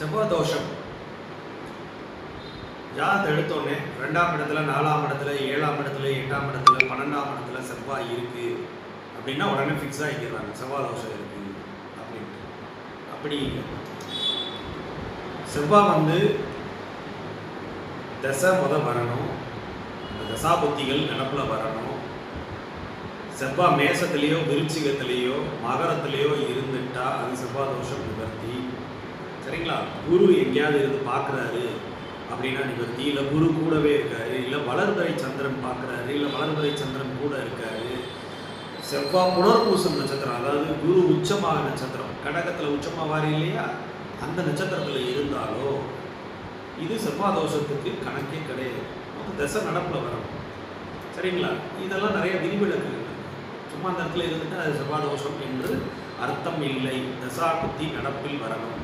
செவ்வாய் தோஷம் ஜாதத்தை எடுத்தோடனே ரெண்டாம் இடத்துல நாலாம் இடத்துல ஏழாம் இடத்துல எட்டாம் இடத்துல பன்னெண்டாம் இடத்துல செவ்வாய் இருக்கு. அப்படின்னா உடனே ஃபிக்ஸ் ஆகிக்கிறாங்க செவ்வாய் தோஷம் இருக்கு அப்படின்ட்டு. அப்படி செவ்வாய் வந்து தசை முத வரணும். அந்த தசாபுத்திகள் நினப்பில் வரணும். செவ்வாய் மேசத்துலேயோ விருச்சிகத்திலேயோ மகரத்திலேயோ இருந்துட்டா அது செவ்வாய் தோஷம் சரிங்களா? குரு எங்கேயாவது இருந்து பார்க்குறாரு அப்படின்னா நிவர்த்தி இல்லை குரு கூடவே இருக்காரு இல்லை வளர்பிறை சந்திரன் பார்க்குறாரு இல்லை வளர்பிறை சந்திரன் கூட இருக்காரு. செவ்வாய் புனர்பூசம் நட்சத்திரம் அதாவது குரு உச்சமாக நட்சத்திரம் கடகத்தில் உச்சமாவாரு இல்லையா? அந்த நட்சத்திரத்தில் இருந்தாலோ இது செவ்வாய் தோஷத்துக்கு கணக்கே கிடையாது. தசை நடப்பில் வரும். சரிங்களா? இதெல்லாம் நிறைய விதிவிலக்குகள். சும்மா அந்த இடத்துல இருந்துட்டு அது செவ்வாய் தோஷம் என்று அர்த்தம் இல்லை. தசா புத்தி நடப்பில் வரணும்.